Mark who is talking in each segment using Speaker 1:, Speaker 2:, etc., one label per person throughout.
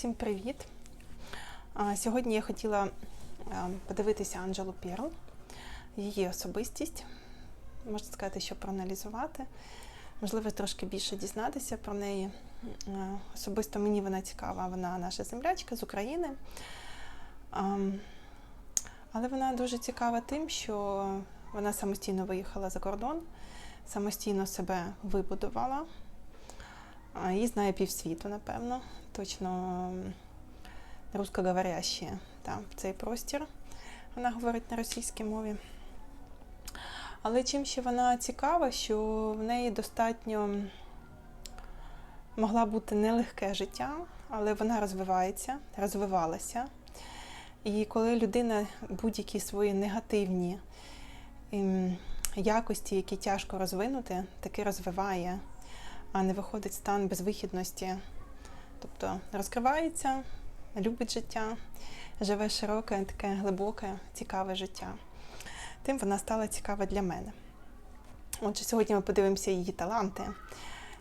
Speaker 1: Всім привіт! Сьогодні я хотіла е, подивитися Анджелу Перл, її особистість, можна сказати, що проаналізувати, можливо, трошки більше дізнатися про неї. Е, Особисто мені вона цікава, вона наша землячка з України. Але вона дуже цікава тим, що вона самостійно виїхала за кордон, самостійно себе вибудувала. Її знає півсвіту, напевно. Точно русскоговорящі там, в цей простір. Вона говорить на російській мові. Але чим ще вона цікава, що в неї достатньо могла бути нелегке життя, але вона розвивається, розвивалася. І коли людина будь-які свої негативні ем, якості, які тяжко розвинути, таки розвиває а не виходить стан безвихідності. Тобто розкривається, любить життя, живе широке, таке глибоке, цікаве життя. Тим вона стала цікава для мене. Отже, сьогодні ми подивимося її таланти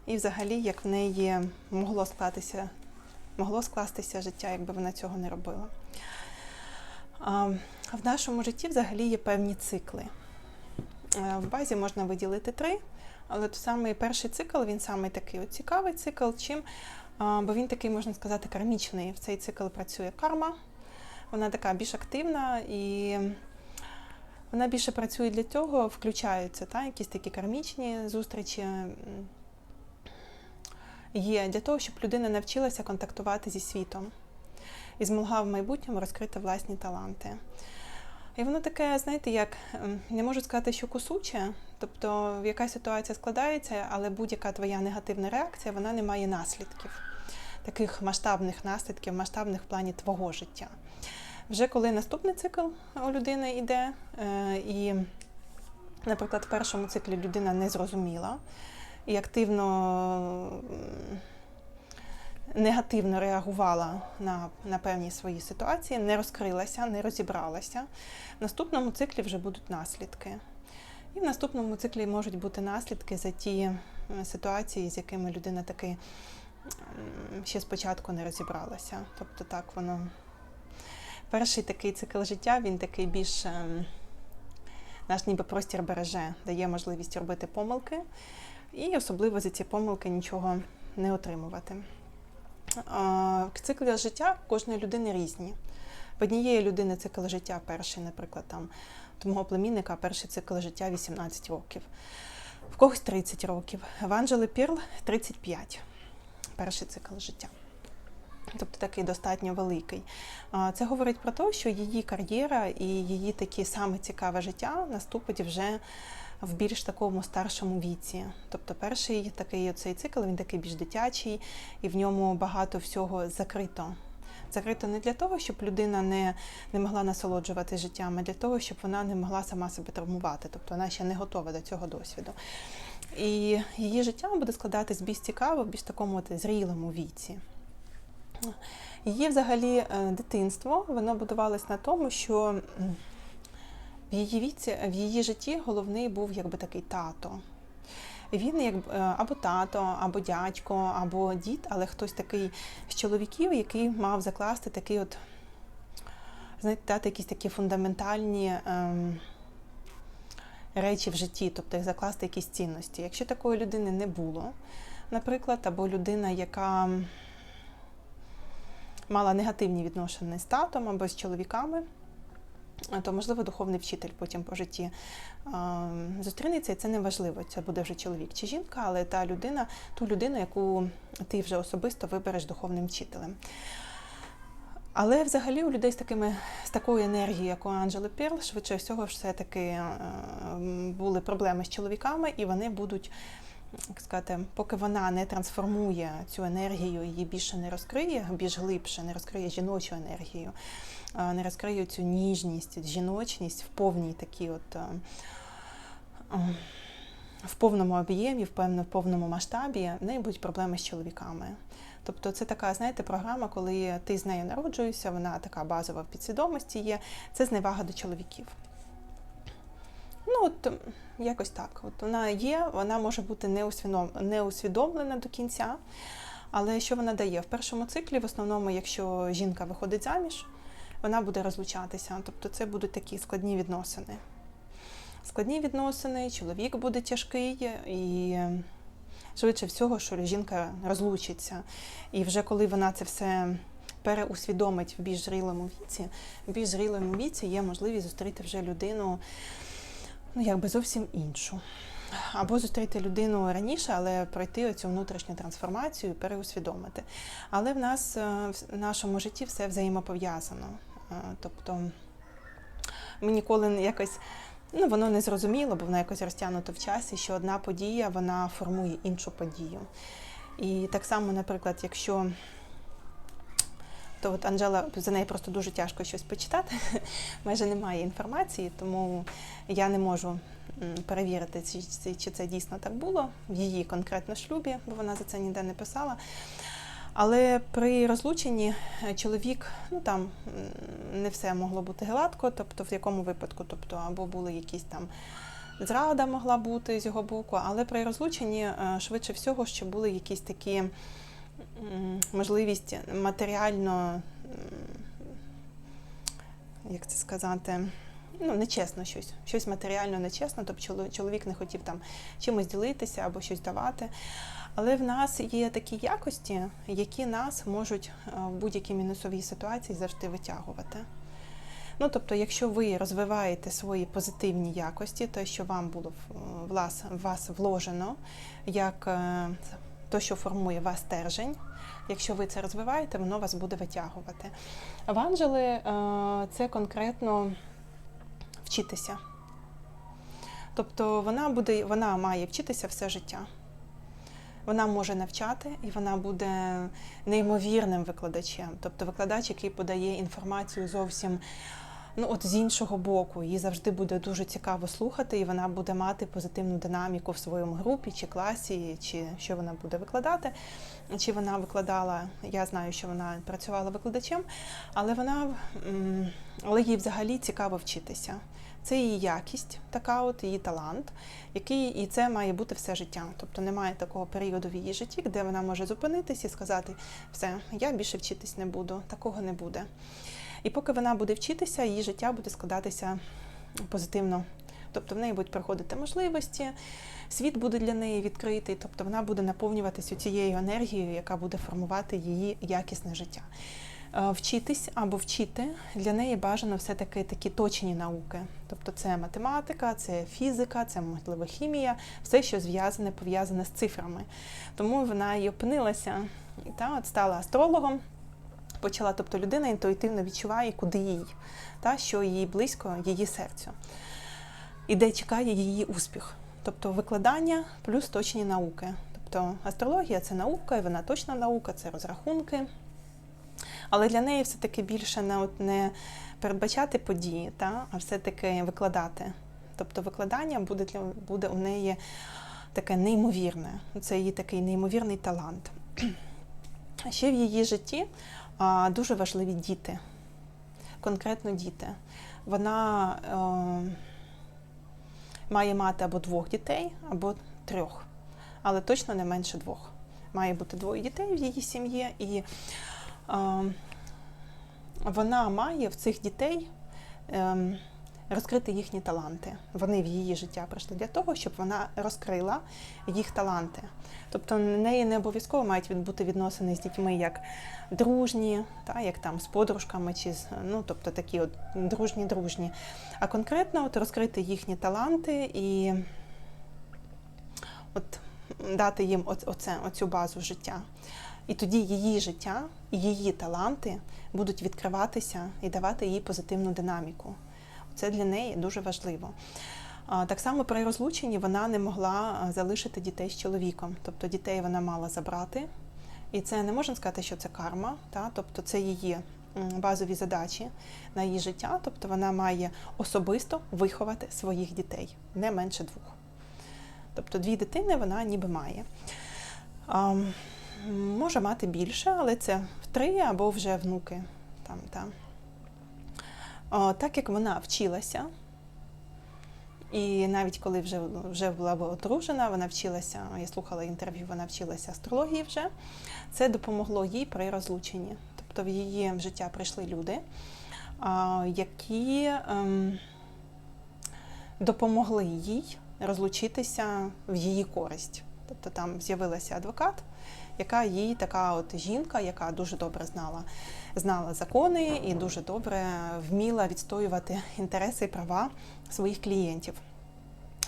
Speaker 1: і взагалі, як в неї могло скластися, могло скластися життя, якби вона цього не робила. В нашому житті взагалі є певні цикли. Е, В базі можна виділити три. Але то саме перший цикл, він саме такий цікавий цикл, чим, бо він такий, можна сказати, кармічний. В цей цикл працює карма, вона така більш активна і вона більше працює для цього, включаються та, якісь такі кармічні зустрічі. Є для того, щоб людина навчилася контактувати зі світом і змогла в майбутньому розкрити власні таланти. І воно таке, знаєте, як не можу сказати, що кусуче, тобто яка ситуація складається, але будь-яка твоя негативна реакція вона не має наслідків, таких масштабних наслідків, масштабних в плані твого життя. Вже коли наступний цикл у людини йде, е, і, наприклад, в першому циклі людина не зрозуміла і активно. негативно реагувала на, на певні свої ситуації, не розкрилася, не розібралася. В наступному циклі вже будуть наслідки. І в наступному циклі можуть бути наслідки за ті ситуації, з якими людина таки ще спочатку не розібралася. Тобто так воно. Перший такий цикл життя, він такий більш ем, наш ніби простір береже, дає можливість робити помилки, і особливо за ці помилки нічого не отримувати. Цикли життя кожної людини різні. В однієї людини цикл життя перший, наприклад, там у мого племінника перший цикл життя 18 років, в когось 30 років. В Анджели Пірл 35. Перший цикл життя. Тобто такий достатньо великий. Це говорить про те, що її кар'єра і її таке саме цікаве життя наступить вже в більш такому старшому віці. Тобто перший такий оцей цикл, він такий більш дитячий, і в ньому багато всього закрито. Закрито не для того, щоб людина не, не могла насолоджувати життям, а для того, щоб вона не могла сама себе травмувати. Тобто вона ще не готова до цього досвіду. І її життя буде складатись більш цікаво, більш такому от зрілому віці. Її взагалі е, дитинство воно будувалось на тому, що в її віці, в її житті головний був якби такий тато. Він як е, або тато, або дядько, або дід, але хтось такий з чоловіків, який мав закласти такий от, знаєте, дати якісь такі фундаментальні ем, речі в житті, тобто закласти якісь цінності. Якщо такої людини не було, наприклад, або людина, яка мала негативні відношення з татом або з чоловіками, то, можливо, духовний вчитель потім по житті зустрінеться, і це не важливо, це буде вже чоловік чи жінка, але та людина, ту людину, яку ти вже особисто вибереш духовним вчителем. Але взагалі у людей з такими з такою енергією, як у Анджели Перл, швидше всього, все-таки е, були проблеми з чоловіками, і вони будуть, як сказати, поки вона не трансформує цю енергію, її більше не розкриє, більш глибше, не розкриє жіночу енергію, е, не розкриє цю ніжність, жіночність в повній такій от. е, е, В повному об'ємі, в повному масштабі, в неї будуть проблеми з чоловіками. Тобто це така, знаєте, програма, коли ти з нею народжуєшся, вона така базова в підсвідомості є, це зневага до чоловіків. Ну, от якось так. От вона є, вона може бути не усвідомлена до кінця, Але що вона дає? В першому циклі, в основному, якщо жінка виходить заміж, вона буде розлучатися. Тобто це будуть такі складні відносини. Складні відносини, чоловік буде тяжкий, і е, швидше всього, що жінка розлучиться. І вже коли вона це все переусвідомить в більш зрілому віці, в більш зрілому віці є можливість зустріти вже людину ну, якби зовсім іншу. Або зустріти людину раніше, але пройти оцю внутрішню трансформацію, переусвідомити. Але в нас е, в нашому житті все взаємопов'язано. Е, Тобто ми ніколи якось. Ну, воно не зрозуміло, бо воно якось розтягнуто в часі, що одна подія вона формує іншу подію. І так само, наприклад, якщо то от Анжела за неї просто дуже тяжко щось почитати, майже немає інформації, тому я не можу перевірити, чи, це дійсно так було в її конкретно шлюбі, бо вона за це ніде не писала. Але при розлученні е, чоловік, ну там не все могло бути гладко, тобто в якому випадку, тобто або були якісь там зрада могла бути з його боку, але при розлученні е, швидше всього, що були якісь такі можливість матеріально, як це сказати, ну, нечесно щось, щось матеріально нечесно, тобто чоловік не хотів там чимось ділитися або щось давати. Але в нас є такі якості, які нас можуть е, в будь-якій мінусовій ситуації завжди витягувати. Ну, тобто, якщо ви розвиваєте свої позитивні якості, те, що вам було в вас вложено, як е, то, що формує вас стержень, якщо ви це розвиваєте, воно вас буде витягувати. В Анжели е, це конкретно вчитися. Тобто вона буде, вона має вчитися все життя. Вона може навчати і вона буде неймовірним викладачем. Тобто викладач, який подає інформацію зовсім ну, от з іншого боку. Їй завжди буде дуже цікаво слухати, і вона буде мати позитивну динаміку в своєму групі чи класі, чи що вона буде викладати. Чи вона викладала, я знаю, що вона працювала викладачем, але вона але їй взагалі цікаво вчитися. Це її якість, така от її талант, який і це має бути все життя. Тобто немає такого періоду в її житті, де вона може зупинитись і сказати: все, я більше вчитись не буду, такого не буде. І поки вона буде вчитися, її життя буде складатися позитивно. Тобто в неї будуть приходити можливості, світ буде для неї відкритий, тобто вона буде наповнюватися цією енергією, яка буде формувати її якісне життя. Е, Вчитись або вчити для неї бажано все-таки такі точні науки. Тобто це математика, це фізика, це можливо хімія, все, що зв'язане, пов'язане з цифрами. Тому вона і опинилася, та, от стала астрологом. Почала, тобто людина інтуїтивно відчуває, куди їй, та, що їй близько, її серцю, і де чекає її успіх. Тобто викладання плюс точні науки. Тобто астрологія це наука, і вона точна наука, це розрахунки. Але для неї все-таки більше не, от, не передбачати події, та, а все-таки викладати. Тобто викладання буде, для, буде у неї таке неймовірне. Це її такий неймовірний талант. Ще в її житті дуже важливі діти, конкретно діти. Вона е, має мати або двох дітей, або трьох, але точно не менше двох. Має бути двоє дітей в її сім'ї, і е, вона має в цих дітей е, розкрити їхні таланти. Вони в її життя прийшли для того, щоб вона розкрила їх таланти. Тобто неї не обов'язково мають бути відносини з дітьми як дружні, та, як там з подружками, чи з ну, тобто такі от дружні-дружні, а конкретно от розкрити їхні таланти і от дати їм оце, оцю базу життя. І тоді її життя її таланти будуть відкриватися і давати їй позитивну динаміку. Це для неї дуже важливо. Так само при розлученні вона не могла залишити дітей з чоловіком. Тобто дітей вона мала забрати. І це не можна сказати, що це карма, та? тобто це її базові задачі на її життя. Тобто вона має особисто виховати своїх дітей, не менше двох. Тобто дві дитини вона ніби має. А, може мати більше, але це в три або вже внуки. Там, та. Так як вона вчилася, І навіть коли вже, вже була одружена, вона вчилася, я слухала інтерв'ю, вона вчилася астрології вже. Це допомогло їй при розлученні. Тобто в її життя прийшли люди, які ем, допомогли їй розлучитися в її користь. Тобто там з'явилася адвокат, яка їй така от жінка, яка дуже добре знала, знала закони і дуже добре вміла відстоювати інтереси і права своїх клієнтів.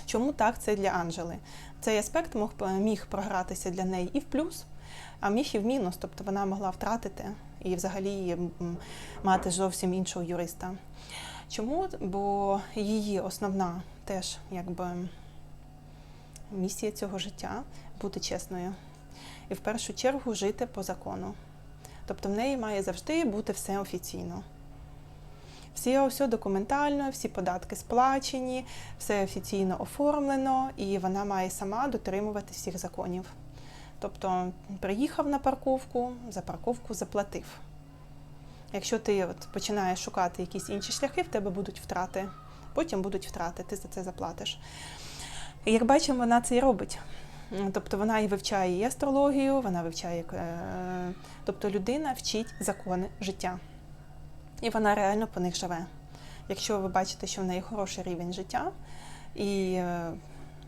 Speaker 1: Чому так це для Анжели? Цей аспект мог міг програтися для неї і в плюс, а міг і в мінус, тобто вона могла втратити і взагалі мати зовсім іншого юриста. Чому? Бо її основна теж якби місія цього життя бути чесною. І в першу чергу жити по закону. Тобто в неї має завжди бути все офіційно. Всі все документально, всі податки сплачені, все офіційно оформлено, і вона має сама дотримувати всіх законів. Тобто приїхав на парковку, за парковку заплатив. Якщо ти от починаєш шукати якісь інші шляхи, в тебе будуть втрати. Потім будуть втрати, ти за це заплатиш. І як бачимо, вона це і робить. Тобто вона і вивчає і астрологію, вона вивчає, е, тобто людина вчить закони життя. І вона реально по них живе. Якщо ви бачите, що в неї хороший рівень життя і е,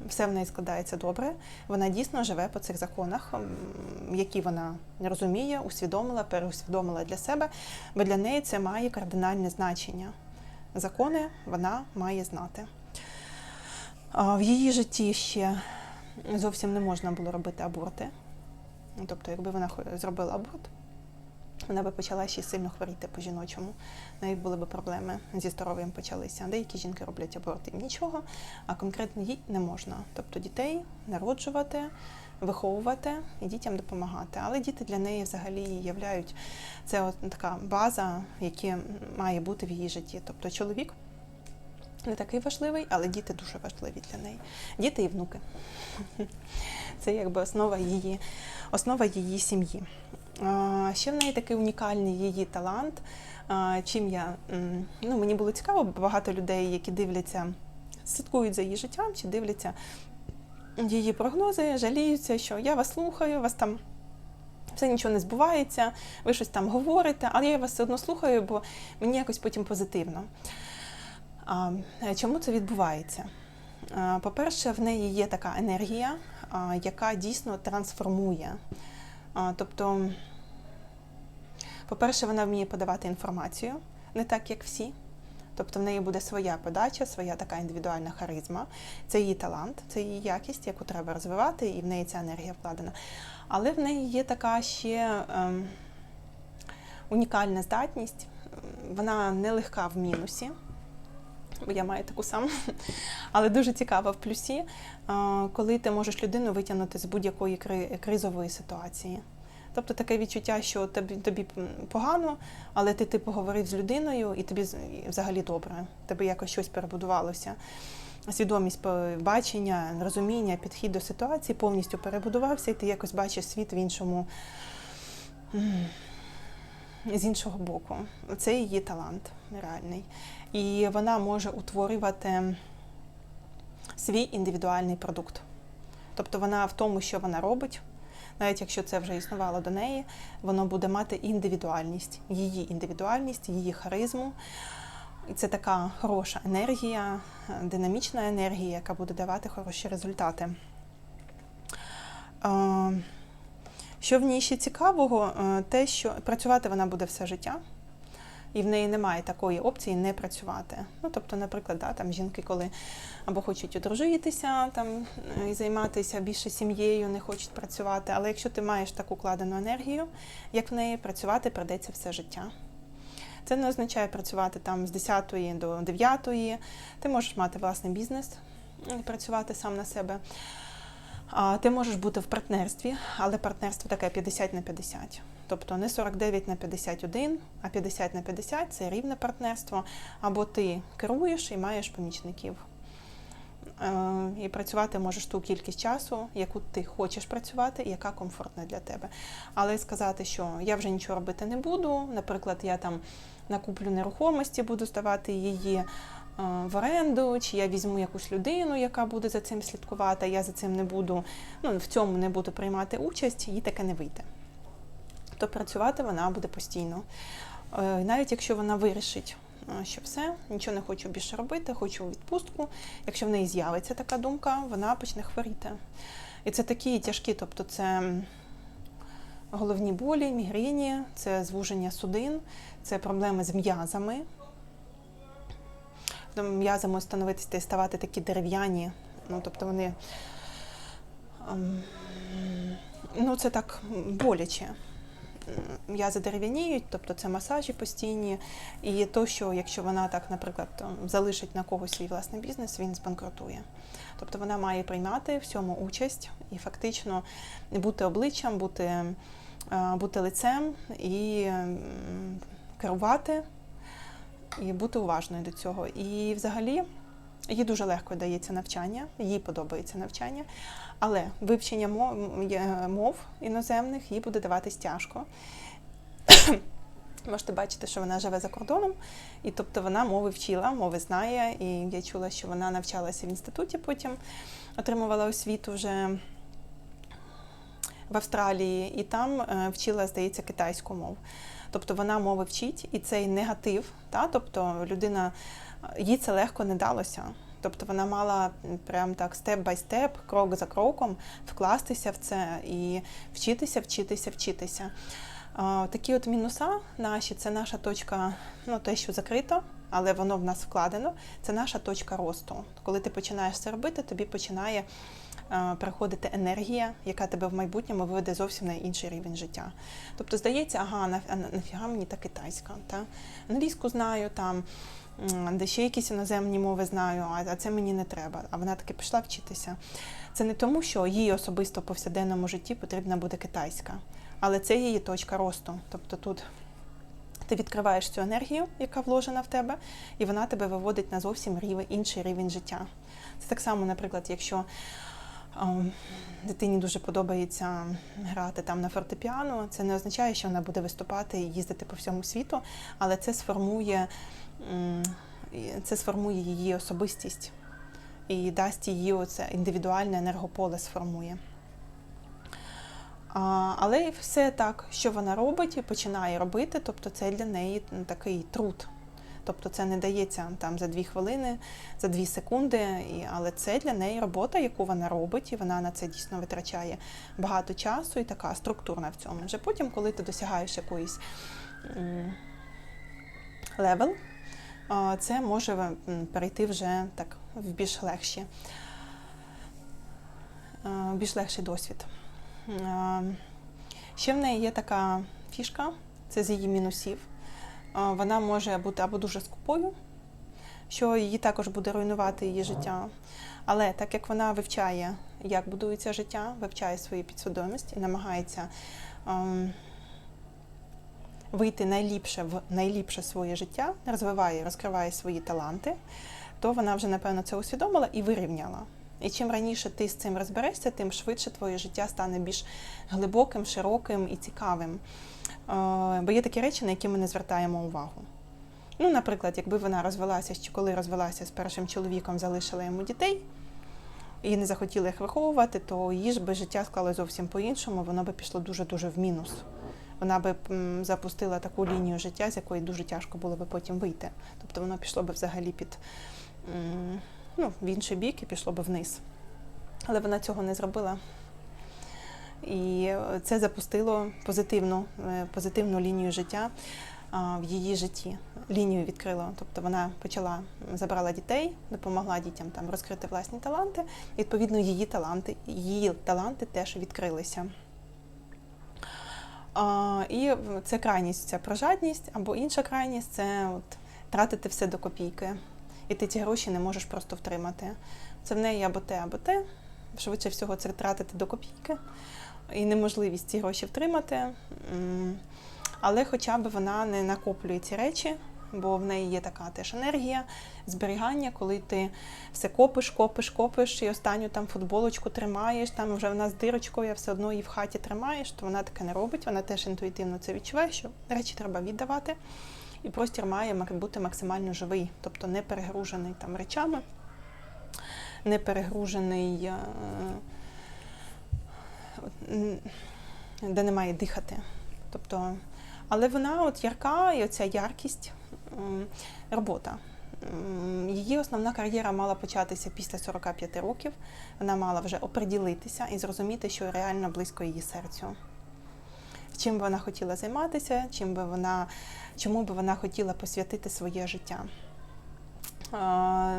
Speaker 1: все в неї складається добре, вона дійсно живе по цих законах, які вона розуміє, усвідомила, переусвідомила для себе, бо для неї це має кардинальне значення. Закони вона має знати. В її житті ще зовсім не можна було робити аборти. Ну, Тобто, якби вона зробила аборт, вона би почала ще сильно хворіти по жіночому. В неї були б проблеми зі здоров'ям почалися. Деякі жінки роблять аборт нічого, а конкретно їй не можна. Тобто дітей народжувати, виховувати і дітям допомагати. Але діти для неї взагалі являють це от така база, яка має бути в її житті. Тобто чоловік не такий важливий, але діти дуже важливі для неї. Діти і внуки. Це якби основа її, основа її сім'ї. Ще в неї такий унікальний її талант. Чим я ну мені було цікаво, багато людей, які дивляться, слідкують за її життям чи дивляться її прогнози, жаліються, що я вас слухаю, вас там. Все нічого не збувається, ви щось там говорите, але я вас все одно слухаю, бо мені якось потім позитивно. Е, Чому це відбувається? По-перше, в неї є така енергія, яка дійсно трансформує. Тобто, по-перше, вона вміє подавати інформацію, не так, як всі. Тобто в неї буде своя подача, своя така індивідуальна харизма. Це її талант, це її якість, яку треба розвивати, і в неї ця енергія вкладена. Але в неї є така ще ем, унікальна здатність. Вона нелегка в мінусі, бо я маю таку саму, але дуже цікава в плюсі, коли ти можеш людину витягнути з будь-якої кризової ситуації. Тобто таке відчуття, що тобі, тобі погано, але ти, ти поговорив з людиною і тобі взагалі добре. Тебе якось щось перебудувалося. Свідомість бачення, розуміння, підхід до ситуації повністю перебудувався, і ти якось бачиш світ в іншому з іншого боку. Це її талант реальний. І вона може утворювати свій індивідуальний продукт. Тобто вона в тому, що вона робить, навіть якщо це вже існувало до неї, воно буде мати індивідуальність, її індивідуальність, її харизму. І це така хороша енергія, динамічна енергія, яка буде давати хороші результати. Е, Що в ній ще цікавого, е, те, що працювати вона буде все життя, і в неї немає такої опції не працювати. Ну, тобто, наприклад, да, там жінки, коли або хочуть одружитися там, е, і займатися більше сім'єю, не хочуть працювати. Але якщо ти маєш таку кладену енергію, як в неї, працювати придеться все життя. Це не означає працювати там з 10 до 9. Ти можеш мати власний бізнес і працювати сам на себе. Ти можеш бути в партнерстві, але партнерство таке 50 на 50. Тобто не 49 на 51, а 50 на 50 це рівне партнерство. Або ти керуєш і маєш помічників. Е, І працювати можеш ту кількість часу, яку ти хочеш працювати, і яка комфортна для тебе. Але сказати, що я вже нічого робити не буду, наприклад, я там накуплю нерухомості, буду здавати її, в оренду, чи я візьму якусь людину, яка буде за цим слідкувати, я за цим не буду, ну в цьому не буду приймати участь, їй таке не вийде. То працювати вона буде постійно. Е, Навіть якщо вона вирішить, е, що все, нічого не хочу більше робити, хочу у відпустку. Якщо в неї з'явиться така думка, вона почне хворіти. І це такі тяжкі, тобто це головні болі, мігрені, це звуження судин, це проблеми з м'язами. Тобто можуть становитися і ставати такі дерев'яні, ну тобто вони. ем, Ну, це так боляче. М'язи дерев'яніють, тобто це масажі постійні. І то, що якщо вона так, наприклад, залишить на когось свій власний бізнес, він збанкрутує. Тобто вона має приймати в цьому участь і фактично бути обличчям, бути, е, бути лицем і керувати, і бути уважною до цього. І взагалі їй дуже легко дається навчання, їй подобається навчання, але вивчення мов, іноземних їй буде даватись тяжко. Можете бачити, що вона живе за кордоном, і тобто вона мови вчила, мови знає. І я чула, що вона навчалася в інституті, потім отримувала освіту вже в Австралії, і там е, вчила, здається, китайську мову. Тобто вона мови вчить, і цей негатив, та, тобто людина, їй це легко не далося. Тобто вона мала прям так степ бай степ, крок за кроком вкластися в це і вчитися, вчитися, вчитися. Такі от мінуса наші це наша точка, ну те, що закрито, але воно в нас вкладено. Це наша точка росту. Коли ти починаєш це робити, тобі починає приходити енергія, яка тебе в майбутньому виведе зовсім на інший рівень життя. Тобто здається, ага, нафіга мені та китайська, та англійську знаю там. Де ще якісь іноземні мови знаю, а це мені не треба. А вона таки пішла вчитися. Це не тому, що їй особисто в повсякденному житті потрібна буде китайська, але це її точка росту. Тобто тут ти відкриваєш цю енергію, яка вложена в тебе, і вона тебе виводить на зовсім інший рівень життя. Це так само, наприклад, якщо дитині дуже подобається грати там на фортепіано, це не означає, що вона буде виступати і їздити по всьому світу, але це сформує, це сформує її особистість і дасть її оце індивідуальне енергополе сформує. Але все так, що вона робить і починає робити, тобто це для неї такий труд. Тобто це не дається там за дві хвилини, за дві секунди, але це для неї робота, яку вона робить, і вона на це дійсно витрачає багато часу і така структурна в цьому. Вже потім, коли ти досягаєш якоїсь левел, це може перейти вже так в більш легші, в більш легший досвід. Ще в неї є така фішка, це з її мінусів. Вона може бути або дуже скупою, що її також буде руйнувати її життя. Але так як вона вивчає, як будується життя, вивчає свою підсвідомість і намагається ем, вийти найліпше в найліпше своє життя, розвиває, розкриває свої таланти, то вона вже напевно це усвідомила і вирівняла. І чим раніше ти з цим розберешся, тим швидше твоє життя стане більш глибоким, широким і цікавим. Е, Бо є такі речі, на які ми не звертаємо увагу. Ну, наприклад, якби вона розвелася, чи коли розвелася з першим чоловіком, залишила йому дітей і не захотіла їх виховувати, то її ж би життя склало зовсім по-іншому, воно би пішло дуже-дуже в мінус. Вона би запустила таку лінію життя, з якої дуже тяжко було би потім вийти. Тобто воно пішло би взагалі під ну, в інший бік і пішло би вниз. Але вона цього не зробила. І е, це запустило позитивну, е, позитивну лінію життя в її житті. Лінію відкрило. Тобто вона почала забрала дітей, допомогла дітям там розкрити власні таланти. Відповідно, її таланти, її таланти теж відкрилися. І це крайність, це про жадність, або інша крайність це от, тратити все до копійки. І ти ці гроші не можеш просто втримати. Це в неї або те, або те. Швидше всього, це тратити до копійки і неможливість ці гроші втримати. Але хоча б вона не накоплює ці речі, бо в неї є така теж енергія зберігання, коли ти все копиш, копиш, копиш, і останню там футболочку тримаєш, там вже вона з дирочкою, а все одно її в хаті тримаєш, то вона таке не робить. Вона теж інтуїтивно це відчуває, що речі треба віддавати. І простір має бути максимально живий, тобто не перегружений там речами, не перегружений, е, де немає дихати. Тобто, але вона от ярка, і оця яркість робота. Її основна кар'єра мала початися після 45 років. Вона мала вже оприділитися і зрозуміти, що реально близько її серцю. Чим би вона хотіла займатися, чим би вона, чому би вона хотіла посвятити своє життя.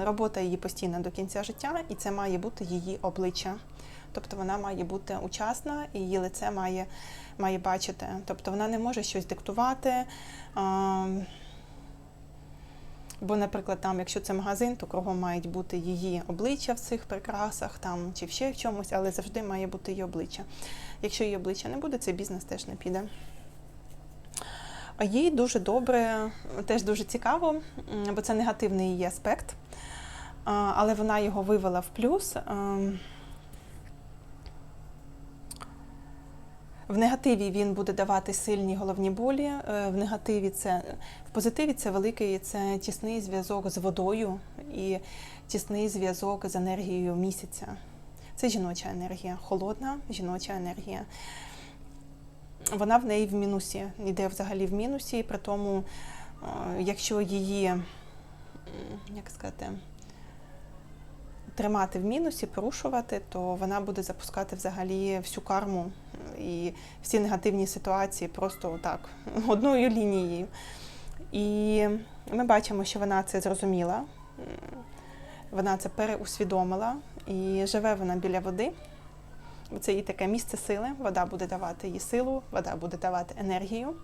Speaker 1: Робота її постійна до кінця життя, і це має бути її обличчя. Тобто вона має бути учасна, і її лице має, має бачити. Тобто вона не може щось диктувати. Бо, наприклад, там, якщо це магазин, то кругом мають бути її обличчя в цих прикрасах там, чи ще в чомусь, але завжди має бути її обличчя. Якщо її обличчя не буде, цей бізнес теж не піде. А їй дуже добре, теж дуже цікаво, бо це негативний її аспект, але вона його вивела в плюс. В негативі він буде давати сильні головні болі. е, В негативі це в позитиві це великий це тісний зв'язок з водою і тісний зв'язок з енергією місяця. Це жіноча енергія, холодна жіноча енергія. Вона в неї в мінусі, йде взагалі в мінусі, при тому, е, якщо її, як сказати, тримати в мінусі, порушувати, то вона буде запускати взагалі всю карму і всі негативні ситуації просто так, одною лінією. І ми бачимо, що вона це зрозуміла, вона це переусвідомила і живе вона біля води. Це її таке місце сили, вода буде давати їй силу, вода буде давати енергію.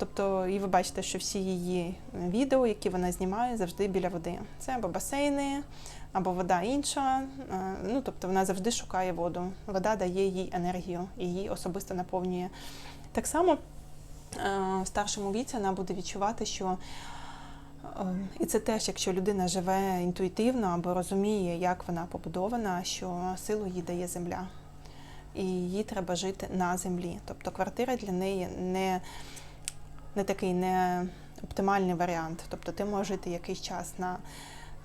Speaker 1: Тобто, і ви бачите, що всі її відео, які вона знімає, завжди біля води. Це або басейни, або вода інша. Е, Ну, тобто вона завжди шукає воду. Вода дає їй енергію і її особисто наповнює. Так само е, в старшому віці вона буде відчувати, що е, і це теж, якщо людина живе інтуїтивно або розуміє, як вона побудована, що силу їй дає земля. І їй треба жити на землі. Тобто квартира для неї не, не такий не оптимальний варіант. Тобто ти можеш жити якийсь час на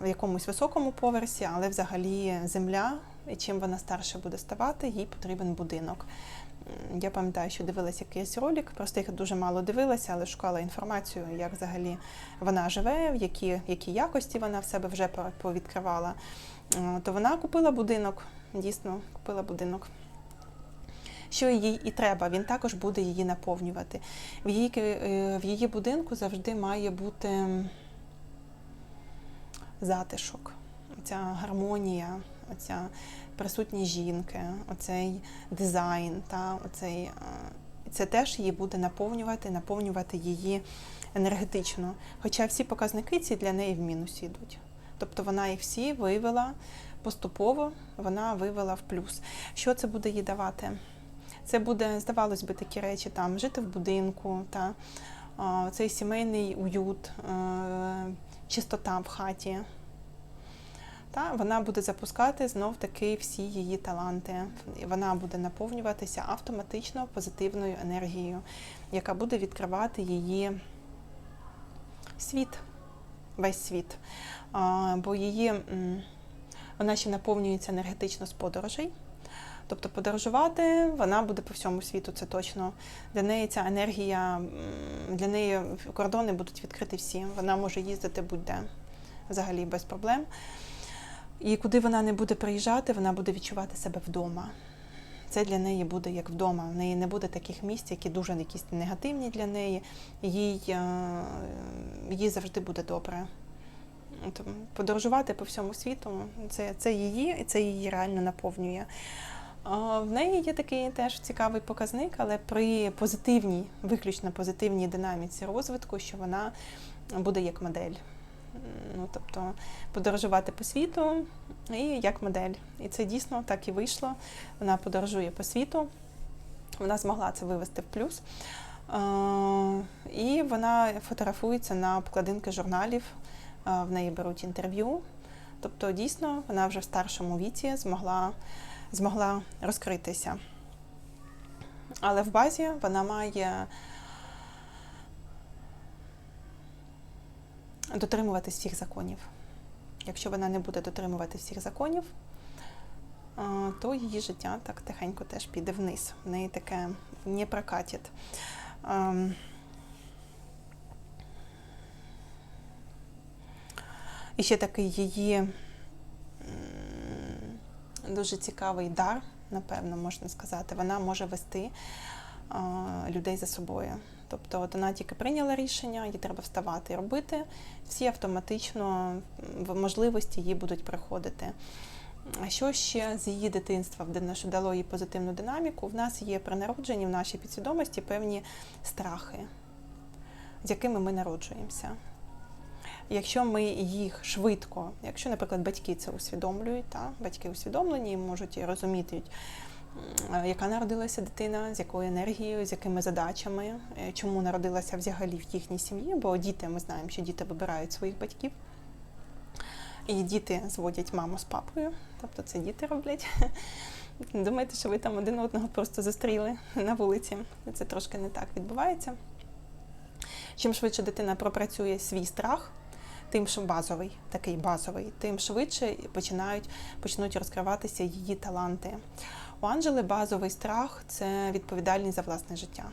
Speaker 1: якомусь високому поверсі, але взагалі земля, і чим вона старше буде ставати, їй потрібен будинок. Я пам'ятаю, що дивилася якийсь ролик, просто їх дуже мало дивилася, але шукала інформацію, як взагалі вона живе, в які, які якості вона в себе вже повідкривала. Е, То вона купила будинок, дійсно купила будинок. Що їй і треба, він також буде її наповнювати. В її, е, в її будинку завжди має бути затишок, ця гармонія, оця присутність жінки, оцей дизайн, та, оцей, е, це теж її буде наповнювати, наповнювати її енергетично. Хоча всі показники ці для неї в мінусі йдуть. Тобто вона їх всі вивела поступово, вона вивела в плюс. Що це буде їй давати? Це буде, здавалось би, такі речі, там жити в будинку, та, цей сімейний уют, е, чистота в хаті. Та, вона буде запускати знов таки всі її таланти. Вона буде наповнюватися автоматично позитивною енергією, яка буде відкривати її світ, весь світ. Бо її вона ще наповнюється енергетично з подорожей. Тобто подорожувати вона буде по всьому світу, це точно. Для неї ця енергія, для неї кордони будуть відкриті всі. Вона може їздити будь-де взагалі без проблем. І куди вона не буде приїжджати, вона буде відчувати себе вдома. Це для неї буде як вдома. В неї не буде таких місць, які дуже якісь негативні для неї. Їй, е, їй завжди буде добре. Подорожувати по всьому світу це, це її, і це її реально наповнює. В неї є такий теж цікавий показник, але при позитивній, виключно позитивній динаміці розвитку, що вона буде як модель. Ну, тобто подорожувати по світу і як модель. І це дійсно так і вийшло. Вона подорожує по світу, вона змогла це вивести в плюс. І вона фотографується на обкладинки журналів, в неї беруть інтерв'ю. Тобто, дійсно, вона вже в старшому віці змогла, змогла розкритися. Але в базі вона має дотримуватись всіх законів. Якщо вона не буде дотримувати всіх законів, то її життя так тихенько теж піде вниз. В неї таке не прокатить. Ем, І ще такий її дуже цікавий дар, напевно, можна сказати. Вона може вести а, людей за собою. Тобто, от вона тільки прийняла рішення, їй треба вставати і робити. Всі автоматично в можливості їй будуть приходити. А що ще з її дитинства що дало їй позитивну динаміку? В нас є при народженні в нашій підсвідомості певні страхи, з якими ми народжуємося. Якщо ми їх швидко, якщо, наприклад, батьки це усвідомлюють, та, батьки усвідомлені і можуть і розуміти, яка народилася дитина, з якою енергією, з якими задачами, е, чому народилася взагалі в їхній сім'ї, бо діти, ми знаємо, що діти вибирають своїх батьків. І діти зводять маму з папою, тобто це діти роблять. Не Думайте, що ви там один одного просто зустріли на вулиці. Це трошки не так відбувається. Чим швидше дитина пропрацює свій страх, тим що базовий, такий базовий, тим швидше починають, почнуть розкриватися її таланти. У Анжели базовий страх це відповідальність за власне життя.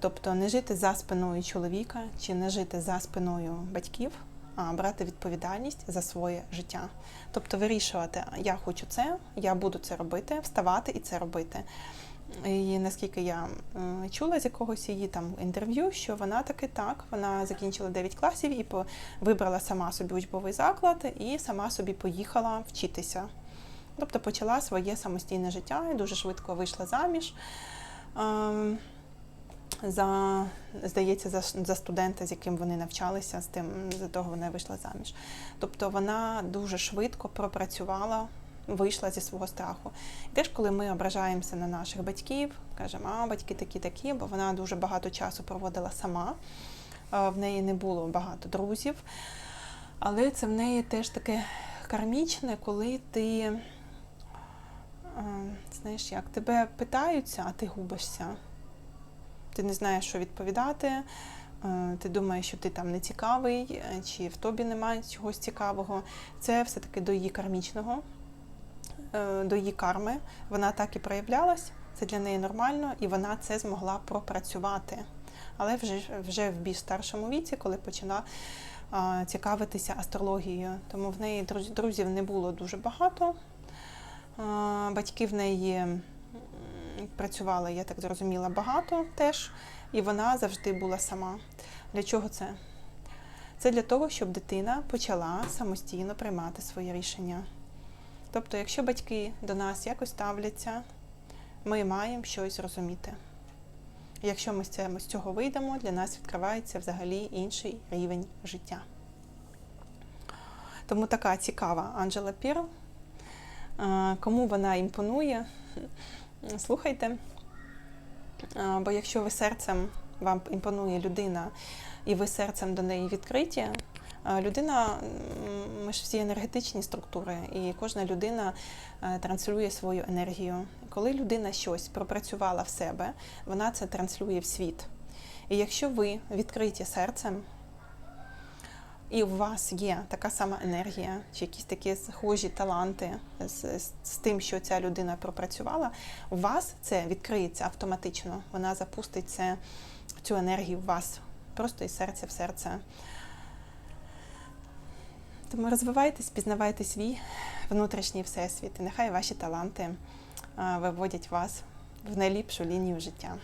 Speaker 1: Тобто не жити за спиною чоловіка чи не жити за спиною батьків, а брати відповідальність за своє життя. Тобто вирішувати, я хочу це, я буду це робити, вставати і це робити. І наскільки я чула з якогось її там інтерв'ю, що вона таки так, вона закінчила 9 класів і вибрала сама собі учбовий заклад і сама собі поїхала вчитися. Тобто почала своє самостійне життя і дуже швидко вийшла заміж. Ем, за, здається, за, за студента, з яким вони навчалися, з тим за того вона вийшла заміж. Тобто вона дуже швидко пропрацювала, вийшла зі свого страху. І теж, коли ми ображаємося на наших батьків, кажемо, а батьки такі такі, бо вона дуже багато часу проводила сама, в неї не було багато друзів. Але це в неї теж таке кармічне, коли ти. Знаєш, як тебе питаються, а ти губишся ти не знаєш, що відповідати, ти думаєш, що ти там не цікавий, чи в тобі немає чогось цікавого. Це все-таки до її кармічного, до її карми. Вона так і проявлялась, це для неї нормально, і вона це змогла пропрацювати. Але вже, вже в більш старшому віці, коли почала а, цікавитися астрологією. Тому в неї друз- друзів не було дуже багато. А, Батьки в неї працювали, я так зрозуміла, багато теж, і вона завжди була сама. Для чого це? Це для того, щоб дитина почала самостійно приймати свої рішення. Тобто, якщо батьки до нас якось ставляться, ми маємо щось зрозуміти. Якщо ми з цього- вийдемо, для нас відкривається взагалі інший рівень життя. Тому така цікава Анджела Пірл. Е, Кому вона імпонує, слухайте. Бо якщо ви серцем вам імпонує людина, і ви серцем до неї відкриті, людина, ми ж всі енергетичні структури, і кожна людина е, транслює свою енергію. Коли людина щось пропрацювала в себе, вона це транслює в світ. І якщо ви відкриті серцем, і у вас є така сама енергія, чи якісь такі схожі таланти з, з, з тим, що ця людина пропрацювала, у вас це відкриється автоматично. Вона запустить це, цю енергію в вас просто із серця в серце. Тому розвивайтесь, пізнавайте свій внутрішній всесвіт, і нехай ваші таланти виводять вас в найліпшу лінію життя.